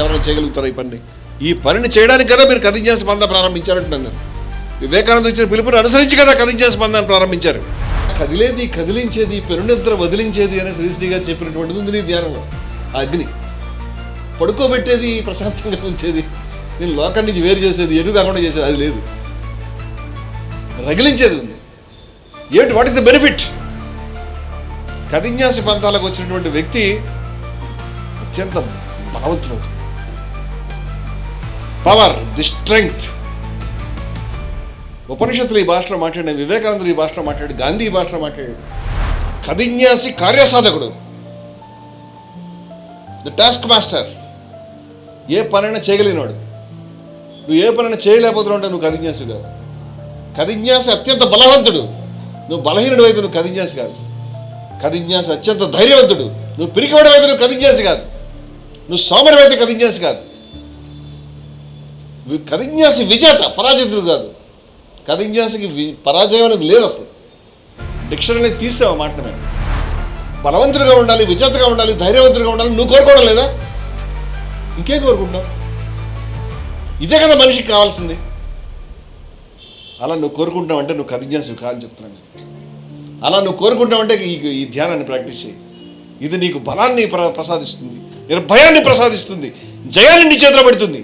ఎవరైనా చేయగలుగుతారు ఈ పని ఈ పనిని చేయడానికి కదా మీరు కథించే స్పందన ప్రారంభించారంటున్నాను నేను. వివేకానంద ఇచ్చిన పిలుపుని అనుసరించి కదా కథించే స్పందన ప్రారంభించారు. కదిలేది కదిలించేది పెరునిద్ర వదిలించేది అనే శ్రీశ్రీ గారు చెప్పినటువంటిది ఉంది నీ ధ్యానంలో. అగ్ని. పడుకోబెట్టేది ప్రశాంతంగా ఉంచేది నేను లోకం నుంచి వేరు చేసేది ఎటు కాకుండా చేసేది అది లేదు. రగిలించేది ఉంది. ఏంటి? What is the benefit? కథిన్యాసి పంతాలకు వచ్చినటువంటి వ్యక్తి అత్యంత బలవంతుడవుతుంది పవర్ ది స్ట్రెంగ్త్ ఉపనిషత్తులు ఈ భాషలో మాట్లాడిన వివేకానందుడు ఈ భాషలో మాట్లాడు గాంధీ ఈ భాషలో మాట్లాడాడు కథిన్యాసి కార్యసాధకుడు. ద టాస్క్ మాస్టర్ ఏ పనైనా చేయగలిగినాడు. నువ్వు ఏ పనైనా చేయలేకపోతున్నావు అంటే నువ్వు కదిన్యాసి కాదు కదిన్యాసి అత్యంత బలవంతుడు. నువ్వు బలహీనుడు అయితే నువ్వు కదిన్యాసి కాదు. కదిన్యాసి అత్యంత ధైర్యవంతుడు. నువ్వు పిరికివాడు అయితే నువ్వు కదిన్యాసి కాదు. నువ్వు సోమరి అయితే కదిన్యాసి కాదు. వి- విజేత పరాజితుడు కాదు. కథిన్యాసికి వి- పరాజయం అనేది లేదు అసలు. డిక్షనరీ తీసావు మాట నేను. బలవంతుడిగా ఉండాలి విజేతగా ఉండాలి ధైర్యవంతుడిగా ఉండాలి నువ్వు కోరుకోవడం లేదా? ఇంకేం కోరుకుంటావు? ఇదే కదా మనిషికి కావాల్సింది. అలా నువ్వు కోరుకుంటావు అంటే నువ్వు కథిన్యాసివి కాదని చెప్తున్నాను నేను. అలా నువ్వు కోరుకుంటావు అంటే ఈ ఈ ధ్యానాన్ని ప్రాక్టీస్ చేయి. ఇది నీకు బలాన్ని ప్ర ప్రసాదిస్తుంది నిర్భయాన్ని ప్రసాదిస్తుంది జయాన్ని నీ చేతిలో పెడుతుంది.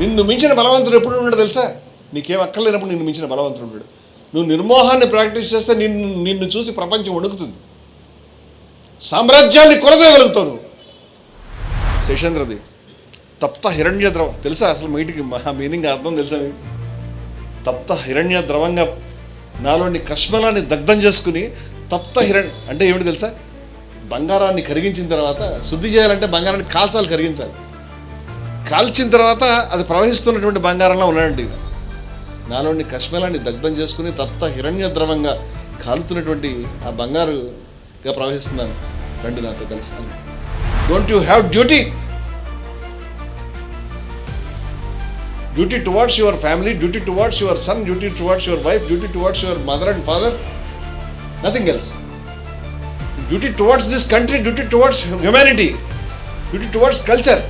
నిన్ను మించిన బలవంతుడు ఎప్పుడు ఉన్నాడు తెలుసా? నీకేం అక్కర్లేనప్పుడు నిన్ను మించిన బలవంతుడు ఉన్నాడు నువ్వు నిర్మోహాన్ని ప్రాక్టీస్ చేస్తే నిన్ను నిన్ను చూసి ప్రపంచం వణుకుతుంది. సామ్రాజ్యాన్ని కొలదగలుగుతావు నువ్వు. శేషేంద్రది తప్త హిరణ్య ద్రవం. తెలుసా అసలు మీటికి మహా మీనింగ్ అర్థం తెలుసా మీకు? తప్త హిరణ్య ద్రవంగా నాలోని కష్మలాన్ని దగ్ధం చేసుకుని తప్త హిరణ్ అంటే ఏమిటి తెలుసా? బంగారాన్ని కరిగించిన తర్వాత శుద్ధి చేయాలంటే బంగారాన్ని కాల్చాలి కరిగించాలి. కాల్చిన తర్వాత అది ప్రవహిస్తున్నటువంటి బంగారంలో ఉన్నాడండి నాలోని కష్మలాన్ని దగ్ధం చేసుకుని తప్త హిరణ్య ద్రవంగా కాలుతున్నటువంటి ఆ బంగారుగా ప్రవహిస్తున్నాను రండి నాతో కలిసి don't you have duty duty towards your family duty towards your son duty towards your wife duty towards your mother and father nothing else duty towards this country duty towards humanity duty towards culture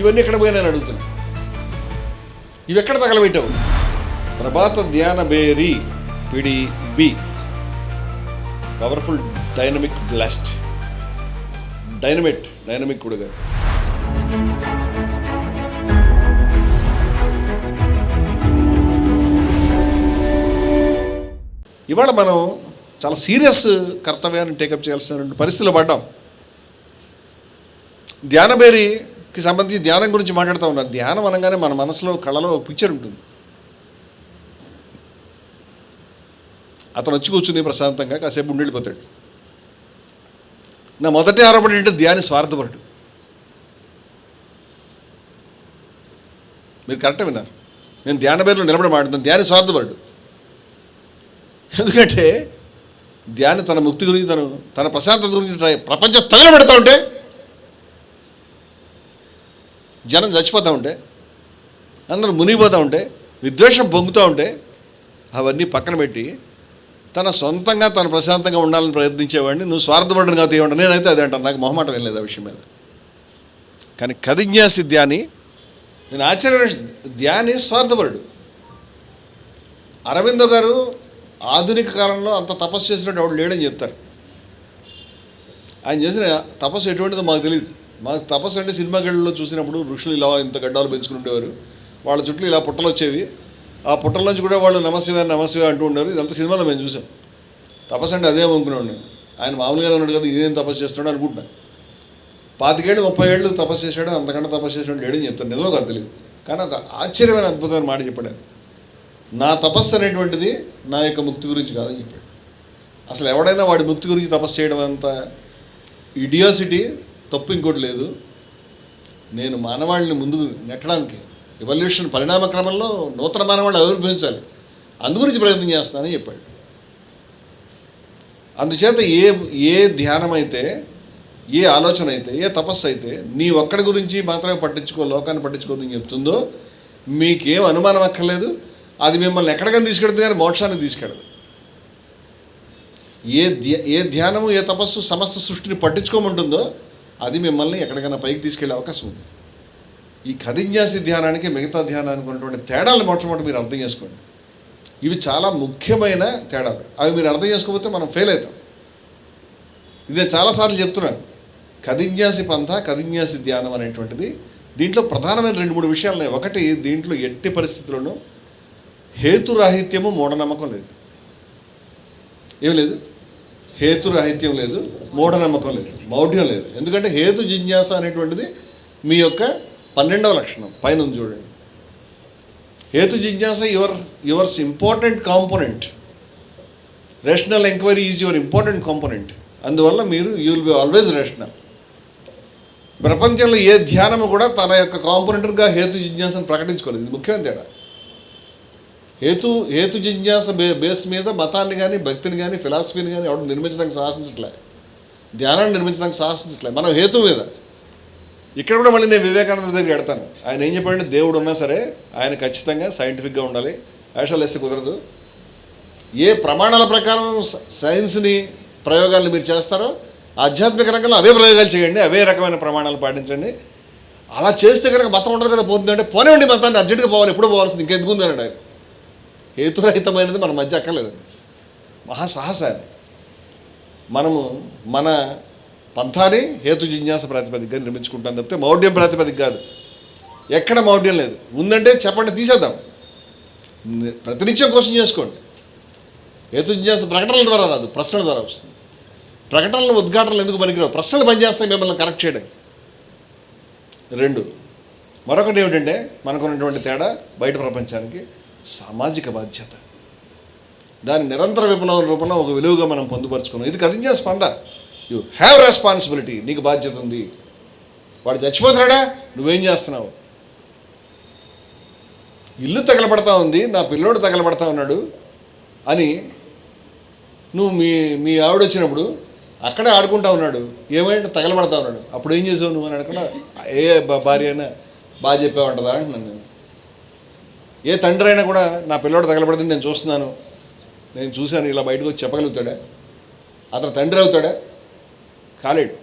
ఇవన్నీ ఎక్కడ పోయినా అడుగుతున్నా ఇవి ఎక్కడ తగలబెట్టావు? ప్రభాత ధ్యాన బేరి పిడి B. Powerful dynamic blast dynamite dynamic కూడా ఇవాళ మనం చాలా సీరియస్ కర్తవ్యాన్ని టేకప్ చేయాల్సిన పరిస్థితిలో పడ్డాం. కి సంబంధించి ధ్యానం గురించి మాట్లాడుతూ ఉన్నాను ధ్యానం అనగానే మన మనసులో కళలో పిక్చర్ ఉంటుంది. అతను వచ్చి కూర్చుని ప్రశాంతంగా కాసేపు ఉండి వెళ్ళిపోతాడు నా మొదటి ఆరోపణ ఏంటంటే ధ్యాని స్వార్థపరుడు. మీరు కరెక్ట్ విన్నారు. నేను ధ్యాన పేరులో నిలబడి మాట్లాడుతాను ధ్యాని స్వార్థపరుడు. ఎందుకంటే ధ్యాని తన ముక్తి గురించి తను తన ప్రశాంతత గురించి ప్రపంచం తగలబెడతా ఉంటే జనం చచ్చిపోతూ ఉంటే అందరూ మునిగిపోతూ ఉంటే విద్వేషం పొంగుతూ ఉంటే అవన్నీ పక్కన పెట్టి తన సొంతంగా తను ప్రశాంతంగా ఉండాలని ప్రయత్నించేవాడిని నువ్వు స్వార్థపడను కాదు ఏమంటా నేనైతే అదే అంటాను. నాకు మొహమాటం ఏం లేదు ఆ విషయం మీద. కానీ కదిజ్ఞాసి ధ్యాని నేను ఆశ్చర్య ధ్యాని స్వార్థపరుడు. అరవిందో గారు ఆధునిక కాలంలో అంత తపస్సు చేసినట్టు ఎవడు లేడని చెప్తారు. ఆయన చేసిన తపస్సు ఎటువంటిదో మాకు తెలియదు మాకు తపస్సు అంటే సినిమా గళ్ళలో చూసినప్పుడు ఋషులు ఇలా ఇంత గడ్డాలు పెంచుకుని ఉండేవారు. వాళ్ళ చుట్టూ ఇలా పుట్టలు వచ్చేవి. ఆ పుట్టల నుంచి కూడా వాళ్ళు నమశివ నమశివ అంటూ ఉండేవారు ఇదంతా సినిమాలో మేము చూసాం. తపస్సు అంటే అదే అనుకున్నాడు నేను ఆయన మామూలుగానే ఉన్నాడు కదా ఇదేం తపస్సు చేస్తున్నాడు అనుకుంటున్నా. పాతికేళ్ళు ముప్పై ఏళ్ళు తపస్సు చేశాడు అంతకంటే తపస్సు చేసాడు లేడని చెప్తాను నిజమో కాదు తెలియదు. కానీ ఒక ఆశ్చర్యమైన అద్భుతమైన మాట చెప్పాడు. నా తపస్సు అనేటువంటిది నా యొక్క ముక్తి గురించి కాదని చెప్పాడు. అసలు ఎవడైనా వాడి ముక్తి గురించి తపస్సు చేయడం అంత ఇడియోసిటీ తప్పు ఇంకోటి లేదు. నేను మానవాళిని ముందుకు నెట్టడానికి ఎవల్యూషన్ పరిణామ క్రమంలో నూతన మానవాళిని ఆవిర్భవించాలి. అందు గురించి ప్రయత్నం చేస్తానని చెప్పాడు. అందుచేత ఏ ఏ ధ్యానం అయితే ఏ ఆలోచన అయితే ఏ తపస్సు అయితే నీ ఒక్కడి గురించి మాత్రమే పట్టించుకో లోకాన్ని పట్టించుకోదని చెప్తుందో మీకేం అనుమానం అక్కర్లేదు. అది మిమ్మల్ని ఎక్కడికైనా తీసుకెళ్తే కానీ మోక్షాన్ని తీసుకెళ్ళదు ఏ ధ్య ఏ ధ్యానము ఏ తపస్సు సమస్త సృష్టిని పట్టించుకోమంటుందో అది మిమ్మల్ని ఎక్కడికైనా పైకి తీసుకెళ్ళే అవకాశం ఉంది. ఈ కదిన్యాసి ధ్యానానికి మిగతా ధ్యానానికి ఉన్నటువంటి తేడాలు మొట్టమొదటి మీరు అర్థం చేసుకోండి. ఇవి చాలా ముఖ్యమైన తేడాలు. అవి మీరు అర్థం చేసుకోకపోతే మనం ఫెయిల్ అవుతాం. ఇదే చాలాసార్లు చెప్తున్నాను. కదిన్యాసి పంథ కదిన్యాసి ధ్యానం అనేటువంటిది దీంట్లో ప్రధానమైన రెండు మూడు విషయాలు ఉన్నాయి. ఒకటి దీంట్లో ఎట్టి పరిస్థితుల్లోనూ హేతురాహిత్యము మూఢనమ్మకం లేదు. ఏం లేదు? హేతురాహిత్యం లేదు మూఢనమ్మకం లేదు మౌఢ్యం లేదు. ఎందుకంటే హేతు జిజ్ఞాస అనేటువంటిది మీ యొక్క పన్నెండవ లక్షణం పైన చూడండి. హేతు జిజ్ఞాస your yours important component. Rational enquiry is your important component. అందువల్ల మీరు you will be always rational. ప్రపంచంలో ఏ ధ్యానము కూడా తన యొక్క కాంపోనెంట్గా హేతు జిజ్ఞాసను ప్రకటించుకోలేదు. ఇది ముఖ్యమైన తేడా. హేతు హేతు జిజ్ఞాస బే బేస్ మీద మతాన్ని కానీ భక్తిని కానీ ఫిలాసఫీని కానీ ఎవడు నిర్మించడానికి సాహసించట్లే. ధ్యానాన్ని నిర్మించడానికి సాహసించట్లే. మనం హేతు మీద. ఇక్కడ కూడా మళ్ళీ నేను వివేకానంద దగ్గరికి వెడతాను ఆయన ఏం చెప్పాడంటే దేవుడు ఉన్నా సరే ఆయన ఖచ్చితంగా సైంటిఫిక్గా ఉండాలి. యాషాలు వేస్తే కుదరదు. ఏ ప్రమాణాల ప్రకారం స- సైన్స్ని ప్రయోగాలను మీరు చేస్తారో ఆధ్యాత్మిక రంగంలో అవే ప్రయోగాలు చేయండి అవే రకమైన ప్రమాణాలు పాటించండి. అలా చేస్తే కనుక మతం ఉండదు కదా పోతుందంటే పోనివ్వండి మతాన్ని అర్జెంటుగా పోవాలి ఎప్పుడు పోవాల్సింది ఇంకెందుకు ఉంది ఆయన. హేతురహితమైనది మన మధ్య అక్కర్లేదండి మహాసాహసాన్ని మనము మన పంథాన్ని హేతు జిజ్ఞాస ప్రాతిపదికగా నిర్మించుకుంటాం తప్పితే మౌఢ్యం ప్రాతిపదిక కాదు. ఎక్కడ మౌఢ్యం లేదు. ఉందంటే చెప్పండి తీసేద్దాం. ప్రతినిత్యం కోసం చేసుకోండి. హేతు జిజ్ఞాస ప్రకటనల ద్వారా రాదు ప్రశ్నల ద్వారా వస్తుంది. ప్రకటనలు ఉద్ఘాటనలు ఎందుకు పనికిరావు? ప్రశ్నలు పనిచేస్తాయి మిమ్మల్ని కరెక్ట్ చేయడం. రెండు మరొకటి ఏమిటంటే మనకున్నటువంటి తేడా బయట ప్రపంచానికి సామాజిక బాధ్యత. దాని నిరంతర విప్లవం రూపంలో ఒక విలువగా మనం పొందుపరుచుకున్నాం. ఇది కదించే స్పంద. యు హ్యావ్ రెస్పాన్సిబిలిటీ నీకు బాధ్యత ఉంది. వాడు చచ్చిపోతున్నాడా? నువ్వేం చేస్తున్నావు? ఇల్లు తగలబడతా ఉంది. నా పిల్లోడు తగలబడతా ఉన్నాడు అని నువ్వు మీ మీ ఆవిడ వచ్చినప్పుడు అక్కడే ఆడుకుంటా ఉన్నాడు. ఏమైనా తగలబడతా ఉన్నాడు. అప్పుడు ఏం చేసావు నువ్వు అని అడగకుండా ఏ బా- భార్య అయినా బాగా చెప్పావంటదా? అంటున్నాను నేను. ఏ తండ్రి అయినా కూడా నా పిల్లోడు తగలబడింది నేను చూస్తున్నాను. నేను చూశాను ఇలా బయటకు వచ్చి చెప్పగలుగుతాడా? అతను తండ్రి అవుతాడా? కాలేడు.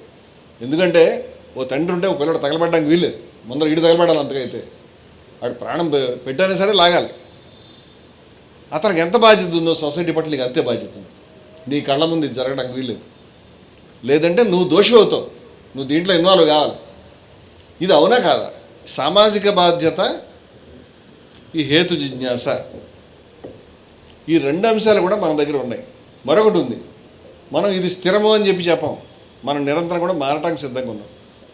ఎందుకంటే ఓ తండ్రి ఉంటే ఓ పిల్లడు తగలబడడానికి వీల్లేదు. ముందర ఇటు తగలబడాలి అంతకైతే. వాడు ప్రాణం పె- సరే లాగాలి. అతనికి ఎంత బాధ్యత ఉందో సొసైటీ పట్ల నీకు అంతే బాధ్యత ఉంది. నీ కళ్ళ ముందు ఇది జరగడానికి వీల్లేదు. లేదంటే నువ్వు దోషి అవుతావు. నువ్వు దీంట్లో ఇన్వాల్వ్ కావాలి. ఇది అవునా కాదా? సామాజిక బాధ్యత ఈ హేతు జిజ్ఞాస. ఈ రెండు అంశాలు కూడా మన దగ్గర ఉన్నాయి. మరొకటి ఉంది. మనం ఇది స్థిరము అని చెప్పి చెప్పాం. మనం నిరంతరం కూడా మారటానికి సిద్ధంగా ఉన్నాం.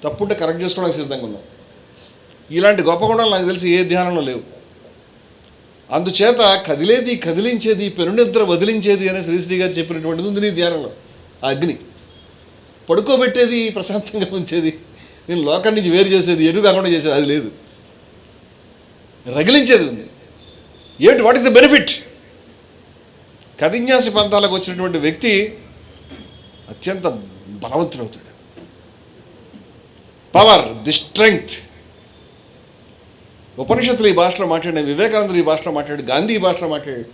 తప్పుంటే కరెక్ట్ చేసుకోవడానికి సిద్ధంగా ఉన్నాం. ఇలాంటి గొప్ప గుణాలు నాకు తెలిసి ఏ ధ్యానంలో లేవు. అందుచేత కదిలేది కదిలించేది పెనునిద్ర వదిలించేది అని శ్రీశ్రీ గారు చెప్పినటువంటిది ఉంది నీ ధ్యానంలో. ఆ అగ్ని. పడుకోబెట్టేది ప్రశాంతంగా ఉంచేది నేను లోకం నుంచి వేరు చేసేది ఎటు కాకుండా చేసేది అది లేదు. రగిలించేది ఉంది. ఏమిటి? వాట్ ఇస్ ద బెనిఫిట్ కదిన్యాసి పంతాలకు వచ్చినటువంటి వ్యక్తి అత్యంత బలవంతుడవుతాడు. పవర్ ది స్ట్రెంగ్త్ ఉపనిషత్తులు ఈ భాషలో మాట్లాడిన వివేకానందులు ఈ భాషలో మాట్లాడు గాంధీ ఈ భాషలో మాట్లాడాడు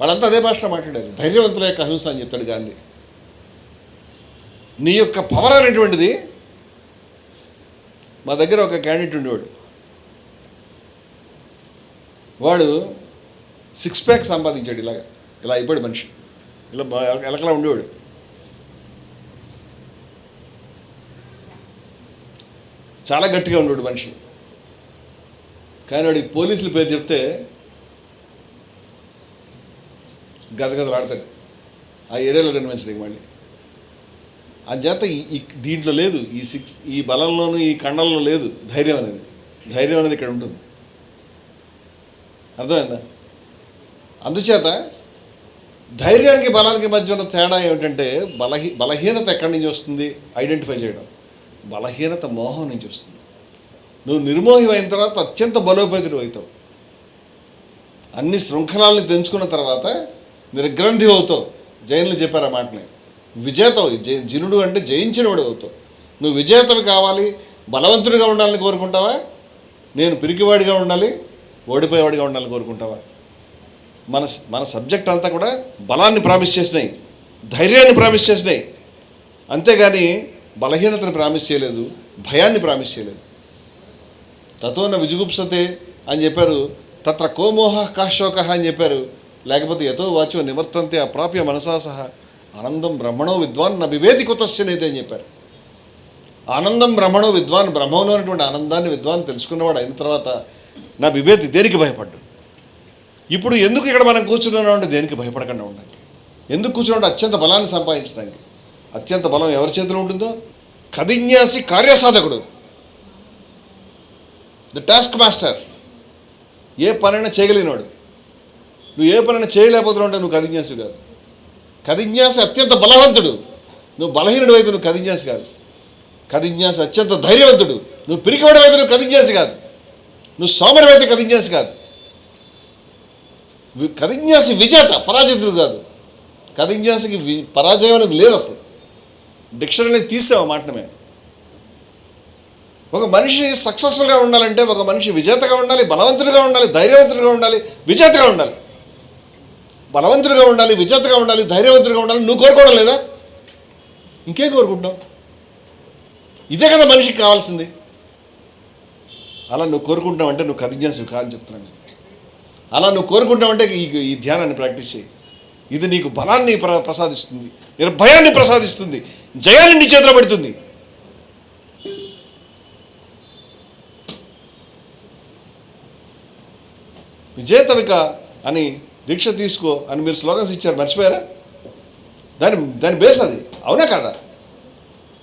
వాళ్ళంతా అదే భాషలో మాట్లాడారు. ధైర్యవంతుల యొక్క అహింస అని చెప్తాడు గాంధీ. నీ యొక్క పవర్ అనేటువంటిది మా దగ్గర ఒక క్యాండిడేట్ ఉండేవాడు. వాడు సిక్స్ ప్యాక్ సంపాదించాడు ఇలాగ. ఇలా అయిపోయాడు మనిషి. ఇలా ఎలకలా ఉండేవాడు. చాలా గట్టిగా ఉండేవాడు మనిషి. కానీ వాడికి పోలీసుల పేరు చెప్తే గజగజలాడతాడు. ఆ ఏరియాలో కనిపించడానికి మళ్ళీ అంచేత ఈ- ఈ దీంట్లో లేదు. ఈ సిక్స్ ఈ బలంలోనూ ఈ కండల్లో లేదు. ధైర్యం అనేది. ధైర్యం అనేది ఇక్కడ ఉంటుంది. అర్థమైందా? అందుచేత ధైర్యానికి బలానికి మధ్య ఉన్న తేడా ఏమిటంటే బలహీ బలహీనత ఎక్కడి నుంచి వస్తుంది? ఐడెంటిఫై చేయడం. బలహీనత మోహం నుంచి వస్తుంది. నువ్వు నిర్మోహివైన తర్వాత అత్యంత బలోపేతుడు అవుతావు. అన్ని శృంఖలాల్ని తెంచుకున్న తర్వాత నిర్గ్రంథి అవుతావు. జైన్లు చెప్పారు ఆ మాటని. విజేత జై జినుడు అంటే జయించినవాడు అవుతావు. నువ్వు విజేతవి కావాలి బలవంతుడిగా ఉండాలని కోరుకుంటావా? నేను పిరికివాడిగా ఉండాలి ఓడిపోయేవాడిగా ఉండాలని కోరుకుంటావా? మన మన సబ్జెక్ట్ అంతా కూడా బలాన్ని ప్రామిస్ చేసినాయి. ధైర్యాన్ని ప్రామిస్ చేసినాయి. అంతేగాని బలహీనతను ప్రామిస్ చేయలేదు భయాన్ని ప్రామిస్ చేయలేదు. తతోన విజుగుప్సతే అని చెప్పారు తత్ర కోమోహ కాశోక అని చెప్పారు. లేకపోతే యతో వాచో నివర్తంతే అప్రాప్య మనసా సహా. ఆనందం బ్రహ్మణో విద్వాన్ నా వివేది కుతశ్చనైతే అని చెప్పారు. ఆనందం బ్రహ్మణో విద్వాన్ బ్రహ్మంలో ఉన్నటువంటి ఆనందాన్ని విద్వాన్ తెలుసుకున్నవాడు అయిన తర్వాత నా విభేది దేనికి భయపడ్డు? ఇప్పుడు ఎందుకు ఇక్కడ మనం కూర్చున్నాం అంటే దేనికి భయపడకుండా ఉండాలి ఎందుకు కూర్చున్నాడు అత్యంత బలాన్ని సంపాదించడానికి. అత్యంత బలం ఎవరి చేతిలో ఉంటుందో? కదిన్యాసి కార్యసాధకుడు. ద టాస్క్ మాస్టర్ ఏ పనైనా చేయగలిగినాడు. నువ్వు ఏ పనైనా చేయలేకపోతున్నావు అంటే నువ్వు కదిన్యాసి కాదు. కదిన్యాసి అత్యంత బలవంతుడు. నువ్వు బలహీనుడు అయితే నువ్వు కదిన్యాసి కాదు. కదిన్యాసి అత్యంత ధైర్యవంతుడు. నువ్వు పిరికివాడు అయితే నువ్వు కదిన్యాసి కాదు. నువ్వు సోమరివైతే కథించేసి కాదు. కథించేసి విజేత పరాజితుడు కాదు. కథించేసికి వి పరాజయం అనేది లేదు అసలు. డిక్షనరీ తీసావు మాటను మేము ఒక మనిషి సక్సెస్ఫుల్గా ఉండాలంటే ఒక మనిషి విజేతగా ఉండాలి బలవంతుడిగా ఉండాలి ధైర్యవంతుడిగా ఉండాలి విజేతగా ఉండాలి. బలవంతుడిగా ఉండాలి విజేతగా ఉండాలి ధైర్యవంతుడిగా ఉండాలి నువ్వు కోరుకోవడం లేదా? ఇంకేం కోరుకుంటున్నావు? ఇదే కదా మనిషికి కావాల్సింది. అలా నువ్వు కోరుకుంటున్నావు అంటే నువ్వు కదిజ్ఞాసివి కాదని చెప్తున్నాను నేను. అలా నువ్వు కోరుకుంటావు అంటే ఈ ఈ ధ్యానాన్ని ప్రాక్టీస్ చేయి. ఇది నీకు బలాన్ని ప్ర ప్రసాదిస్తుంది. నిర్భయాన్ని ప్రసాదిస్తుంది. జయాన్ని నీ చేతిలో పెడుతుంది. విజేతవిక అని దీక్ష తీసుకో అని మీరు స్లోగన్స్ ఇచ్చారు. మర్చిపోయారా? దాని దాని బేస్ అది. అవునా కాదా?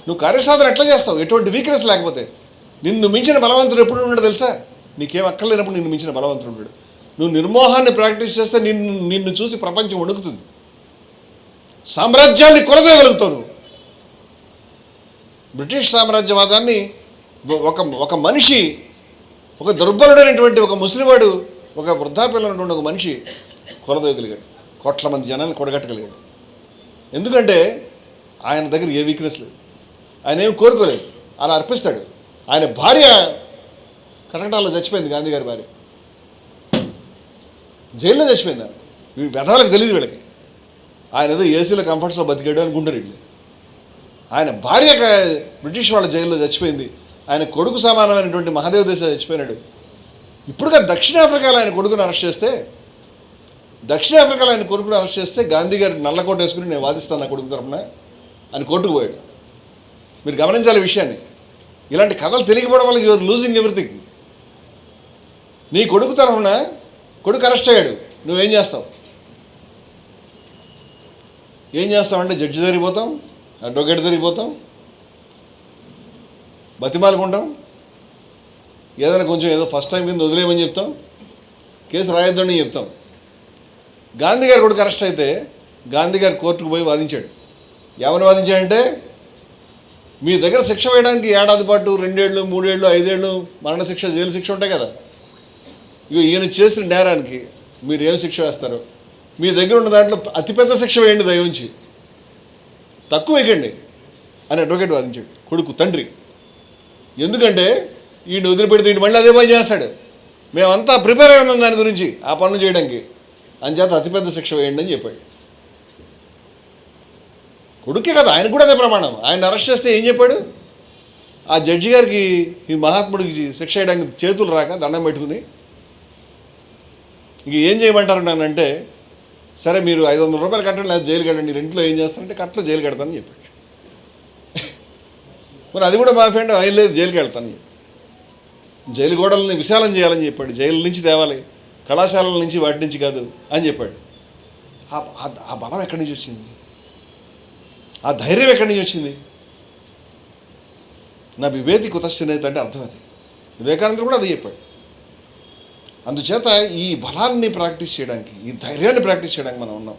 నువ్వు కార్యసాధన ఎట్లా చేస్తావు? ఎటువంటి వీక్నెస్ లేకపోతే. నిన్ను మించిన బలవంతుడు ఎప్పుడు ఉన్నాడు తెలుసా? నీకేం అక్కర్లేనప్పుడు నిన్ను మించిన బలవంతుడు ఉన్నాడు నువ్వు నిర్మోహాన్ని ప్రాక్టీస్ చేస్తే నిన్ను నిన్ను చూసి ప్రపంచం వణుకుతుంది. సామ్రాజ్యాన్ని కొలదేయగలుగుతావు నువ్వు. బ్రిటిష్ సామ్రాజ్యవాదాన్ని ఒక ఒక మనిషి ఒక దుర్బలుడైనటువంటి ఒక ముస్లింవాడు ఒక వృద్ధాపిల్లనటువంటి ఒక మనిషి కొలదోయగలిగాడు. కోట్ల మంది జనాన్ని కొడగట్టగలిగాడు. ఎందుకంటే ఆయన దగ్గర ఏ వీక్నెస్ లేదు. ఆయన ఏమి కోరుకోలేదు. అలా అర్పిస్తాడు. ఆయన భార్య కటకటాల్లో చచ్చిపోయింది గాంధీ గారి భార్య. జైల్లో చచ్చిపోయింది ఆమె. వ్యధాలకు తెలియదు వీళ్ళకి. ఆయన ఏదో ఏసీలో కంఫర్ట్స్లో బతికాడు అనుకుంటారు వీళ్ళు. ఆయన భార్య బ్రిటిష్ వాళ్ళ జైల్లో చచ్చిపోయింది. ఆయన కొడుకు సమానమైనటువంటి మహాదేవ్ దేశ చచ్చిపోయినాడు. ఇప్పుడుగా దక్షిణాఫ్రికాలో ఆయన కొడుకుని అరెస్ట్ చేస్తే దక్షిణాఫ్రికాలో ఆయన కొడుకుని అరెస్ట్ చేస్తే గాంధీ గారు నల్లకోట వేసుకుని నేను వాదిస్తాను నా కొడుకు తరఫున అని కోర్టుకు పోయాడు. మీరు గమనించాలి విషయాన్ని. ఇలాంటి కథలు తెలియకపోవడం వల్ల యువర్ లూజింగ్ ఎవ్రీథింగ్ నీ కొడుకు తరఫున కొడుకు అరెస్ట్ అయ్యాడు. నువ్వేం చేస్తావు? ఏం చేస్తామంటే జడ్జి జరిగిపోతాం అడ్వకేట్ జరిగిపోతాం బతిమాలకుంటాం బతిమాలుకుంటాం. ఏదైనా కొంచెం ఏదో ఫస్ట్ టైం కింద వదిలేయమని చెప్తాం. కేసు రాయొద్దని చెప్తాం. గాంధీ గారు కొడుకు అరెస్ట్ అయితే గాంధీ గారు కోర్టుకు పోయి వాదించాడు. ఎవరు వాదించాడంటే మీ దగ్గర శిక్ష వేయడానికి ఏడాది పాటు రెండేళ్ళు మూడేళ్ళు ఐదేళ్ళు మరణశిక్ష జైలు శిక్ష ఉంటాయి కదా? ఇక ఈయన చేసిన నేరానికి మీరు ఏం శిక్ష వేస్తారు? మీ దగ్గర ఉన్న దాంట్లో అతిపెద్ద శిక్ష వేయండి దయవుంచి తక్కువ వేయకండి అని అడ్వకేట్ వాదించాడు. కొడుకు తండ్రి. ఎందుకంటే ఈయన వదిలిపెడితే ఈయన మళ్ళీ అదే పని చేస్తాడు. మేమంతా ప్రిపేర్ అయి ఉన్నాం దాని గురించి ఆ పనులు చేయడానికి. అంచేత అతిపెద్ద శిక్ష వేయండి అని చెప్పాడు. కొడుకే కదా ఆయన కూడా అదే ప్రమాణం. ఆయన అరెస్ట్ చేస్తే ఏం చెప్పాడు? ఆ జడ్జి గారికి ఈ మహాత్ముడికి శిక్ష వేయడానికి చేతులు రాక దండం పెట్టుకుని ఇంక ఏం చేయమంటారు నన్నంటే సరే మీరు ఐదు వందల రూపాయలు కట్టండి లేదా జైలు కట్టండి రెంట్లో ఏం చేస్తారంటే కట్టలో జైలు కడతానని చెప్పాడు. మరి అది కూడా మా ఫ్రెండ్ ఆయన లేదు జైలుకి వెళ్తానని చెప్పాడు. జైలు గోడల్ని విశాలం చేయాలని చెప్పాడు. జైలు నుంచి తేవాలి కళాశాలల నుంచి వాటి నుంచి కాదు అని చెప్పాడు. ఆ- ఆ బలం ఎక్కడి నుంచి వచ్చింది? ఆ ధైర్యం ఎక్కడి నుంచి వచ్చింది? నా వివేది కుతశ్చనేత అంటే అర్థం అది. వివేకానందుడు కూడా అది చెప్పాడు. అందుచేత ఈ బలాన్ని ప్రాక్టీస్ చేయడానికి ఈ ధైర్యాన్ని ప్రాక్టీస్ చేయడానికి మనం ఉన్నాం.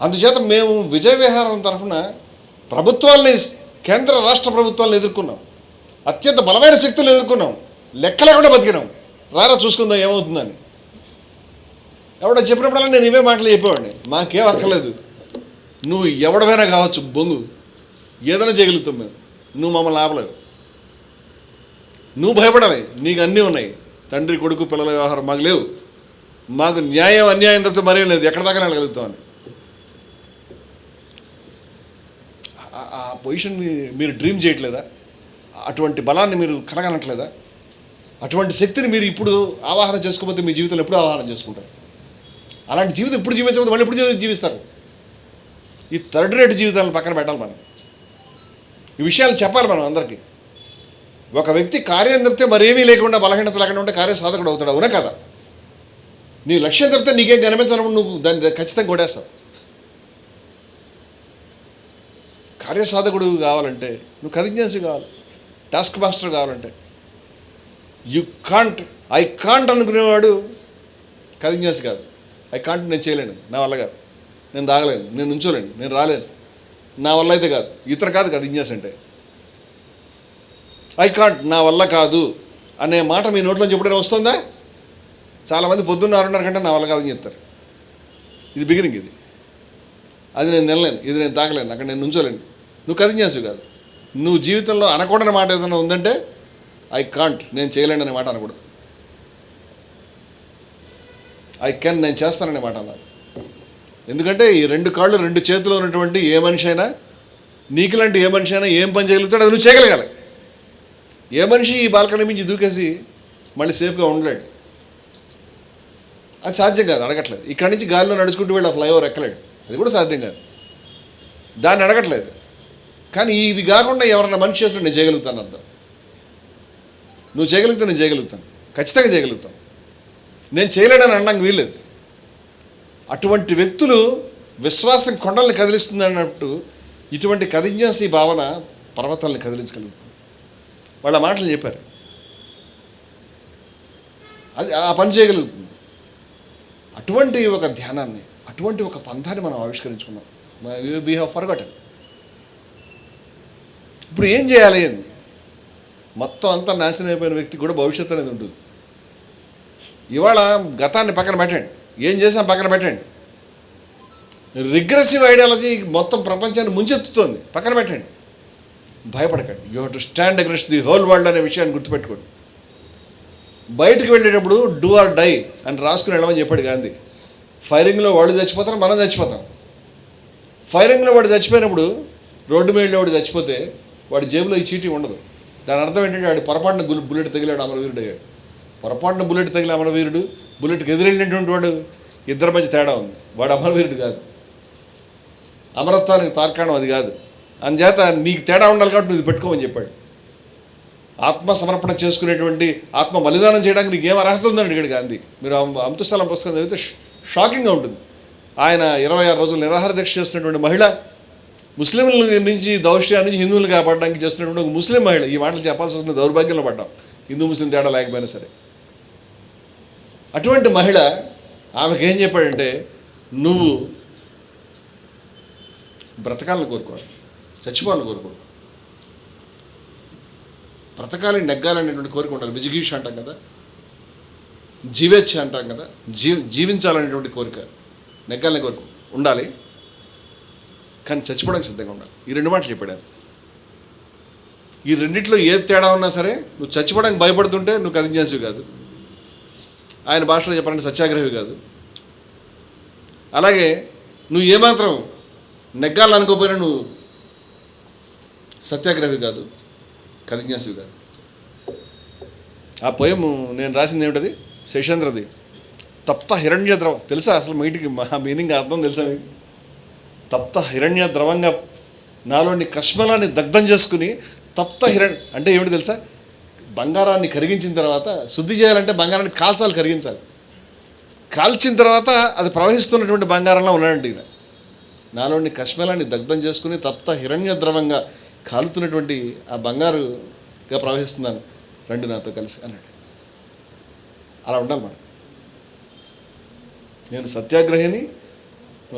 అందుచేత మేము విజయ విహారం తరఫున ప్రభుత్వాల్ని కేంద్ర రాష్ట్ర ప్రభుత్వాలను ఎదుర్కొన్నాం. అత్యంత బలమైన శక్తులు ఎదుర్కొన్నాం. లెక్క లేకుండా బతికినాం. రారా చూసుకుందాం ఏమవుతుందని. ఎవడో చెప్పినప్పుడల్లా నేను ఇవే మాటలు చెప్పేవాడిని. మాకేం అక్కర్లేదు. నువ్వు ఎవడమైనా కావచ్చు బొంగు. ఏదైనా చేయగలుగుతాం మేము. నువ్వు మమ్మల్ని ఆపలేవు. నువ్వు భయపడాలి. నీకు అన్నీ ఉన్నాయి. తండ్రి కొడుకు పిల్లల వ్యవహారం మాకు లేవు. మాకు న్యాయం అన్యాయం తప్పితే మరేం లేదు. ఎక్కడ దాకా వెళ్ళగలుగుతాం అని. ఆ- పొజిషన్ని మీరు డ్రీమ్ చేయట్లేదా? అటువంటి బలాన్ని మీరు కలగనట్లేదా? అటువంటి శక్తిని మీరు ఇప్పుడు ఆవాహన చేసుకోకపోతే మీ జీవితంలో ఎప్పుడు ఆవాహన చేసుకుంటారు. అలాంటి జీవితం ఇప్పుడు జీవించకపోతే మళ్ళీ ఎప్పుడు జీవిస్తారు? ఈ థర్డ్ రేట్ జీవితాలను పక్కన పెట్టాలి మనం. ఈ విషయాలు చెప్పాలి మనం అందరికీ. ఒక వ్యక్తి కార్యం తప్పితే మరేమీ లేకుండా బలహీనత లేకుండా ఉంటే కార్య సాధకుడు అవుతాడు అవునా కదా? నీ లక్ష్యం తప్పితే నీకేం కనిపించాలన్నప్పుడు నువ్వు దాన్ని ఖచ్చితంగా కొడేస్తావు కార్యసాధకుడు కావాలంటే నువ్వు కరిజ్ఞాసి కావాలి టాస్క్ మాస్టర్ కావాలంటే. యు కాంట్ ఐ కాంట్ అనుకునేవాడు కరిజ్ఞాసి కాదు. ఐ కాంట్ నేను చేయలేను నా వల్ల కాదు. నేను తాగలేను నేను నుంచోలేను నేను రాలేను. నా వల్ల అయితే కాదు ఇతర కాదు కదా ఇంజనీర్స్ అంటే. ఐ కాంట్ నా వల్ల కాదు అనే మాట మీ నోట్లోంచి ఎప్పుడైనా వస్తుందా? చాలామంది పొద్దున్న ఆరున్నర కంటే నా వల్ల కాదని చెప్తారు. ఇది బిగినింగ్ ఇది. అది నేను నిలలేను ఇది నేను తాగలేను అక్కడ నేను నుంచోలేను. నువ్వు కదించేసు కాదు. నువ్వు జీవితంలో అనకూడని మాట ఏదైనా ఉందంటే ఐ కాంట్ నేను చేయలేను అనే మాట అనకూడదు. ఐ కెన్ నేను చేస్తాననే మాట అన్నారు ఎందుకంటే ఈ రెండు కాళ్ళు రెండు చేతులు ఉన్నటువంటి ఏ మనిషి అయినా నీకులాంటి ఏ మనిషి అయినా ఏం పని చేయగలుగుతాడు అది నువ్వు చేయగలగాలి. ఏ మనిషి ఈ బాల్కనీ మించి దూకేసి మళ్ళీ సేఫ్గా ఉండలేడు. అది సాధ్యం కాదు అడగట్లేదు. ఇక్కడి నుంచి గాలిలో నడుచుకుంటూ వెళ్ళి ఆ ఫ్లైఓవర్ ఎక్కలేడు. అది కూడా సాధ్యం కాదు. దాన్ని అడగట్లేదు. కానీ ఇవి కాకుండా ఎవరన్నా మనిషి చేస్తే నేను చేయగలుగుతాను అర్థం. నువ్వు చేయగలిగితే నేను చేయగలుగుతాను. ఖచ్చితంగా చేయగలుగుతాను. నేను చేయలేడని అనడానికి వీల్లేదు. అటువంటి వ్యక్తులు విశ్వాసం కొండల్ని కదిలిస్తుంది అన్నట్టు ఇటువంటి కదింజాసి భావన పర్వతాలను కదిలించగలుగుతుంది. వాళ్ళ మాటలు చెప్పారు. అది ఆ పని చేయగలుగుతుంది. అటువంటి ఒక ధ్యానాన్ని అటువంటి ఒక పంథాన్ని మనం ఆవిష్కరించుకున్నాం. We have forgotten. ఇప్పుడు ఏం చేయాలి అని? మొత్తం అంతా నాశనం అయిపోయిన వ్యక్తి కూడా భవిష్యత్తు అనేది ఉంటుంది. ఇవాళ గతాన్ని పక్కన పెట్టండి. ఏం చేసాం పక్కన పెట్టండి. రిగ్రెసివ్ ఐడియాలజీ మొత్తం ప్రపంచాన్ని ముంచెత్తుతోంది. పక్కన పెట్టండి. భయపడకండి. You have to stand across the whole world అనే విషయాన్ని గుర్తుపెట్టుకోండి. బయటకు వెళ్ళేటప్పుడు డూ ఆర్ డై అని రాసుకుని వెళ్ళమని చెప్పాడు గాంధీ. ఫైరింగ్లో వాళ్ళు చచ్చిపోతారు మనం చచ్చిపోతాం. ఫైరింగ్లో వాడు చచ్చిపోయినప్పుడు రోడ్డు మీద వాడు చచ్చిపోతే వాడి జేబులో ఈ చీటీ ఉండదు. దాని అర్థం ఏంటంటే వాడు పొరపాటున బుల్లెట్ తగిలాడు అమరవీరుడు అయ్యాడు. పొరపాటున బుల్లెట్ తగిలి అమరవీరుడు బుల్లెట్కి ఎదురెళ్ళినటువంటి వాడు ఇద్దరి మధ్య తేడా ఉంది. వాడు అమరవీరుడు కాదు. అమరత్వానికి తార్కాణం అది కాదు. అందుచేత నీకు తేడా ఉండాలి కాబట్టి నువ్వు ఇది పెట్టుకోమని చెప్పాడు. ఆత్మ సమర్పణ చేసుకునేటువంటి ఆత్మ బలిదానం చేయడానికి నీకు ఏం అర్హత ఉందని అడిగాడు గాంధీ. మీరు అమృతస్థలం పుస్తకం చదివితే షాకింగ్గా ఉంటుంది. ఆయన ఇరవై ఆరు రోజులు నిరాహార దీక్ష చేస్తున్నటువంటి మహిళ ముస్లింల నుంచి దౌష్ట్యా నుంచి హిందువులు కాపాడడానికి చేస్తున్నటువంటి ఒక ముస్లిం మహిళ. ఈ మాటలు చెప్పాల్సి వస్తున్న దౌర్భాగ్యంలో పడ్డాం. హిందూ ముస్లిం తేడా లేకపోయినా సరే. అటువంటి మహిళ ఆమెకు ఏం చెప్పాడంటే నువ్వు బ్రతకాలని కోరుకోవాలి చచ్చిపోవాలని కోరుకోవాలి. బ్రతకాలి నెగ్గాలనేటువంటి కోరిక ఉండాలి. విజిగీష అంటాం కదా జీవేచ్ఛ అంటాం కదా జీ జీవించాలనేటువంటి కోరిక నెగ్గాలనే కోరిక ఉండాలి. కానీ చచ్చిపోవడానికి సిద్ధంగా ఉండాలి. ఈ రెండు మాటలు చెప్పాడు ఈ రెండిట్లో ఏ తేడా ఉన్నా సరే నువ్వు చచ్చిపోవడానికి భయపడుతుంటే నువ్వు కదించాల్సివి కాదు. ఆయన భాషలో చెప్పాలంటే సత్యాగ్రహి కాదు. అలాగే నువ్వు ఏమాత్రం నెగ్గాలనుకోపోయినా నువ్వు సత్యాగ్రహి కాదు కథజ్ఞాసివి కాదు. ఆ పోయం నేను రాసింది ఏమిటది? శేషేంద్రది. తప్త హిరణ్య ద్రవం తెలుసా అసలు మీటికి మా మీనింగ్ అర్థం తెలుసా మీకు? తప్త హిరణ్య ద్రవంగా నాలోని కష్మలాన్ని దగ్ధం చేసుకుని తప్త హిరణ్ అంటే ఏమిటి తెలుసా? బంగారాన్ని కరిగించిన తర్వాత శుద్ధి చేయాలంటే బంగారాన్ని కాల్చాలి కరిగించాలి. కాల్చిన తర్వాత అది ప్రవహిస్తున్నటువంటి బంగారంలో ఉన్నాడండి ఈయన. నాలోని కష్మలాన్ని దగ్ధం చేసుకుని తప్త హిరణ్య ద్రవంగా కాలుతున్నటువంటి ఆ బంగారుగా ప్రవహిస్తున్నాను. రండి నాతో కలిసి అన్నాడు. అలా ఉండాలి మనం. నేను సత్యాగ్రహిని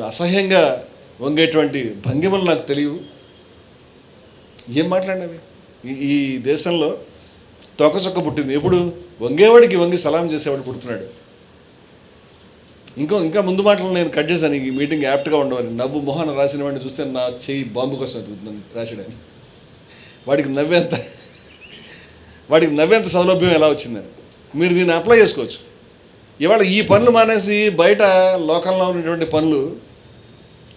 అసహ్యంగా వంగేటువంటి భంగిమలు నాకు తెలియవు. ఏం మాట్లాడినవి? ఈ దేశంలో తోకచొక్క పుట్టింది. ఎప్పుడు? వంగేవాడికి వంగి సలాం చేసేవాడు పుడుతున్నాడు. ఇంకో ఇంకా ముందు మాటలు నేను కట్ చేశాను. ఈ మీటింగ్ యాప్ట్గా ఉండవని నవ్వు మొహన రాసిన వాడిని చూస్తే నా చెయ్యి బాంబు కోసం వెతుకుతుందని రాశాడని వాడికి నవ్వేంత వాడికి నవ్వేంత సౌలభ్యం ఎలా వచ్చిందని. మీరు దీన్ని అప్లై చేసుకోవచ్చు. ఇవాళ ఈ పనులు మానేసి బయట లోకంలో ఉన్నటువంటి పనులు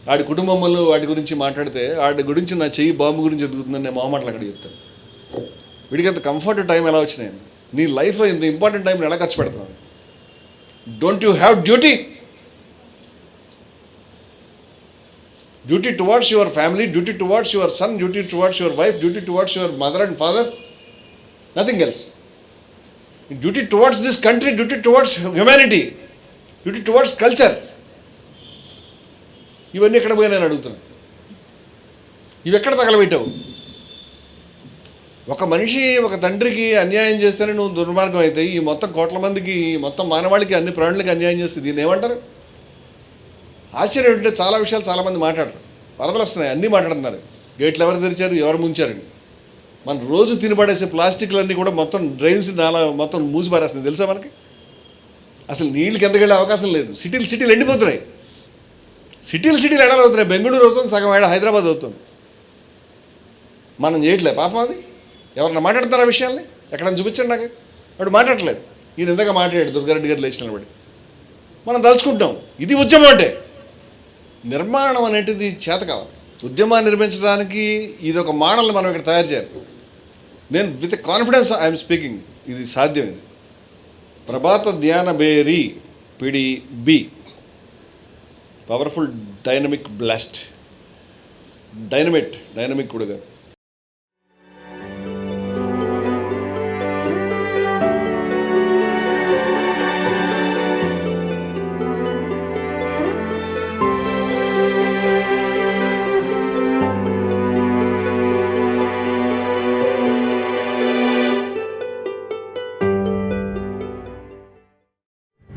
వాడి కుటుంబంలో వాటి గురించి మాట్లాడితే వాడి గురించి నా చెయ్యి బాంబు గురించి ఎదుగుతుందని నేను మొహమాటలు అక్కడ చెప్తాను. వీడికి అంత కంఫర్ట్ టైం ఎలా వచ్చినాయి? నీ లైఫ్లో ఇంత ఇంపార్టెంట్ టైం ఎలా ఖర్చు పెడుతున్నావు? Don't you have duty duty towards your family duty towards your son duty towards your wife duty towards your mother and father nothing else duty towards this country duty towards humanity duty towards culture ఇవన్నీ ఎక్కడ పోయినా నేను అడుగుతున్నాను. ఇవి ఎక్కడ తగలబెట్టావు? ఒక మనిషి ఒక తండ్రికి అన్యాయం చేస్తేనే నువ్వు దుర్మార్గం అయితే ఈ మొత్తం కోట్ల మందికి మొత్తం మానవాళికి అన్ని ప్రాణులకి అన్యాయం చేస్తే దీన్ని ఏమంటారు? ఆశ్చర్యం ఏంటంటే చాలా విషయాలు చాలామంది మాట్లాడరు. వరదలు వస్తున్నాయి అన్నీ మాట్లాడుతున్నారు. గేట్లు ఎవరు తెరిచారు ఎవరు ముంచారండి మనం రోజు తినబడేసే ప్లాస్టిక్లన్నీ కూడా మొత్తం డ్రైన్స్ నాలా మొత్తం మూసి పారేస్తుంది తెలుసా మనకి? అసలు నీళ్ళు కిందకి వెళ్ళే అవకాశం లేదు. సిటీలు సిటీలు ఎండిపోతున్నాయి. సిటీలు సిటీలు ఎడాలు అవుతున్నాయి. బెంగళూరు అవుతుంది సగం ఏడ హైదరాబాద్ అవుతుంది. మనం చేయట్లే. పాపం అది. ఎవరన్నా మాట్లాడతారా విషయాల్ని? ఎక్కడైనా చూపించండి నాకు. వాడు మాట్లాడట్లేదు ఈయన ఇందాక మాట్లాడాడు దుర్గారెడ్డి గారు లేచిన వాడు. మనం తలుచుకుంటాం ఇది ఉద్యమం అంటే. నిర్మాణం అనేటిది చేత కావాలి. ఉద్యమాన్ని నిర్మించడానికి ఇది ఒక మోడల్ని మనం ఇక్కడ తయారు చేయాలి. నేను విత్ కాన్ఫిడెన్స్ ఐఎమ్ స్పీకింగ్ ఇది సాధ్యం ఇది ప్రభాత ధ్యాన బేరీ పిడి B. Powerful dynamic blast dynamite dynamic కూడా కాదు.